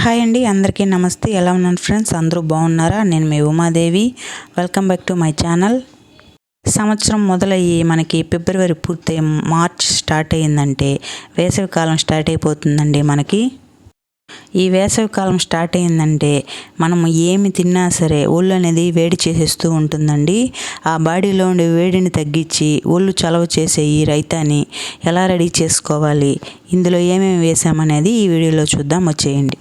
Hi అండి అందరికీ నమస్తే. ఎలా ఉన్నాను ఫ్రెండ్స్? అందరూ బాగున్నారా? నేను మీ Umadevi. Welcome back to my channel సంవత్సరం మొదలయ్యి మనకి ఫిబ్రవరి పూర్తయి మార్చ్ స్టార్ట్ అయ్యిందంటే వేసవికాలం స్టార్ట్ అయిపోతుందండి మనకి. ఈ వేసవికాలం స్టార్ట్ అయిందంటే మనం ఏమి తిన్నా సరే ఒళ్ళు అనేది వేడి చేసేస్తూ ఉంటుందండి. ఆ బాడీలో ఉండే వేడిని తగ్గించి ఒళ్ళు చలవ చేసే ఈ రైతాని ఎలా రెడీ చేసుకోవాలి? ఇందులో ఏమేమి వేసామనేది ఈ వీడియోలో చూద్దాం. వచ్చేయండి.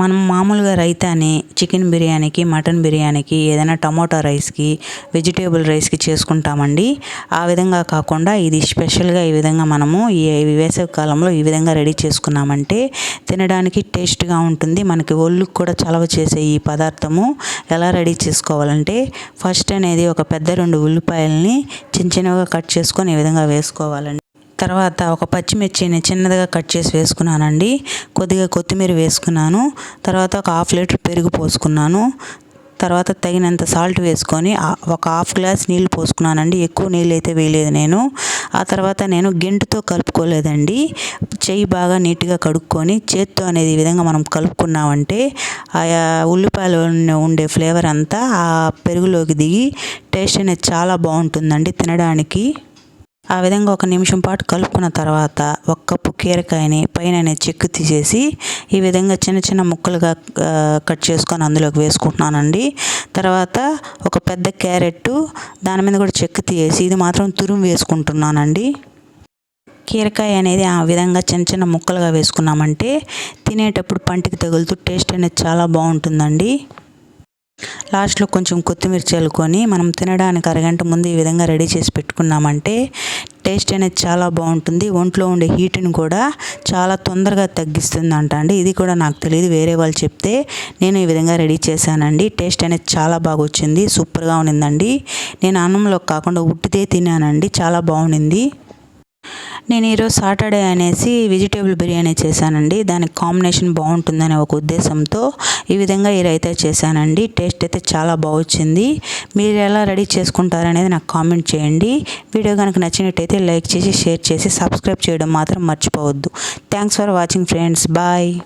మనం మామూలుగా రైతాని చికెన్ బిర్యానీకి మటన్ బిర్యానీకి ఏదైనా టమోటా రైస్కి వెజిటేబుల్ రైస్కి చేసుకుంటామండి. ఆ విధంగా కాకుండా ఇది స్పెషల్గా ఈ విధంగా మనము ఈ వేసవి కాలంలో ఈ విధంగా రెడీ చేసుకున్నామంటే తినడానికి టేస్ట్గా ఉంటుంది. మనకి ఒళ్ళుకు కూడా చలవ చేసే ఈ పదార్థము ఎలా రెడీ చేసుకోవాలంటే ఫస్ట్ అనేది ఒక పెద్ద రెండు ఉల్లిపాయలని చిన్న చిన్నగా కట్ చేసుకొని ఈ విధంగా వేసుకోవాలండి. తర్వాత ఒక పచ్చిమిర్చిని చిన్నదిగా కట్ చేసి వేసుకున్నానండి. కొద్దిగా కొత్తిమీర వేసుకున్నాను. తర్వాత ఒక హాఫ్ లీటర్ పెరుగు పోసుకున్నాను. తర్వాత తగినంత సాల్ట్ వేసుకొని ఒక హాఫ్ గ్లాస్ నీళ్ళు పోసుకున్నానండి. ఎక్కువ నీళ్ళు అయితే వేయలేదు నేను. ఆ తర్వాత నేను గెంటుతో కలుపుకోలేదండి. చెయ్యి బాగా నీట్గా కడుక్కొని చేత్తో అనేది ఈ విధంగా మనం కలుపుకున్నామంటే ఆయా ఉల్లిపాయలు ఉండే ఫ్లేవర్ అంతా ఆ పెరుగులోకి దిగి టేస్ట్ అనేది చాలా బాగుంటుందండి తినడానికి. ఆ విధంగా ఒక నిమిషం పాటు కలుపుకున్న తర్వాత ఒక కప్పు కీరకాయని పైన చెక్కు తీసేసి ఈ విధంగా చిన్న చిన్న ముక్కలుగా కట్ చేసుకొని అందులోకి వేసుకుంటున్నానండి. తర్వాత ఒక పెద్ద క్యారెట్ దాని మీద కూడా చెక్కు తీసేసి ఇది మాత్రం తురుము వేసుకుంటున్నానండి. కీరకాయ అనేది ఆ విధంగా చిన్న చిన్న ముక్కలుగా వేసుకున్నామంటే తినేటప్పుడు పంటికి తగులుతూ టేస్ట్ అనేది చాలా బాగుంటుందండి. లాస్ట్లో కొంచెం కొత్తిమీర చల్లుకొని మనం తినడానికి అరగంట ముందు ఈ విధంగా రెడీ చేసి పెట్టుకున్నామంటే టేస్ట్ అనేది చాలా బాగుంటుంది. ఒంట్లో ఉండే హీట్ని కూడా చాలా తొందరగా తగ్గిస్తుంది అంట అండి. ఇది కూడా నాకు తెలియదు వేరే వాళ్ళు చెప్తే నేను ఈ విధంగా రెడీ చేశానండి. టేస్ట్ అనేది చాలా బాగా వచ్చింది సూపర్గా ఉన్నిందండి. నేను అన్నంలో కాకుండా ఉట్టితే తిన్నానండి చాలా బాగుండింది. నేను ఈరోజు సాటర్డే అనేసి వెజిటేబుల్ బిర్యానీ చేశానండి. దానికి కాంబినేషన్ బాగుంటుందనే ఒక ఉద్దేశంతో ఈ విధంగా ఈ రైతా చేశానండి. టేస్ట్ అయితే చాలా బాగొచ్చింది. మీరు ఎలా రెడీ చేసుకుంటారనేది నాకు కామెంట్ చేయండి. వీడియో కనుక నచ్చినట్టయితే లైక్ చేసి షేర్ చేసి సబ్స్క్రైబ్ చేయడం మాత్రం మర్చిపోవద్దు. Thanks for watching friends. Bye.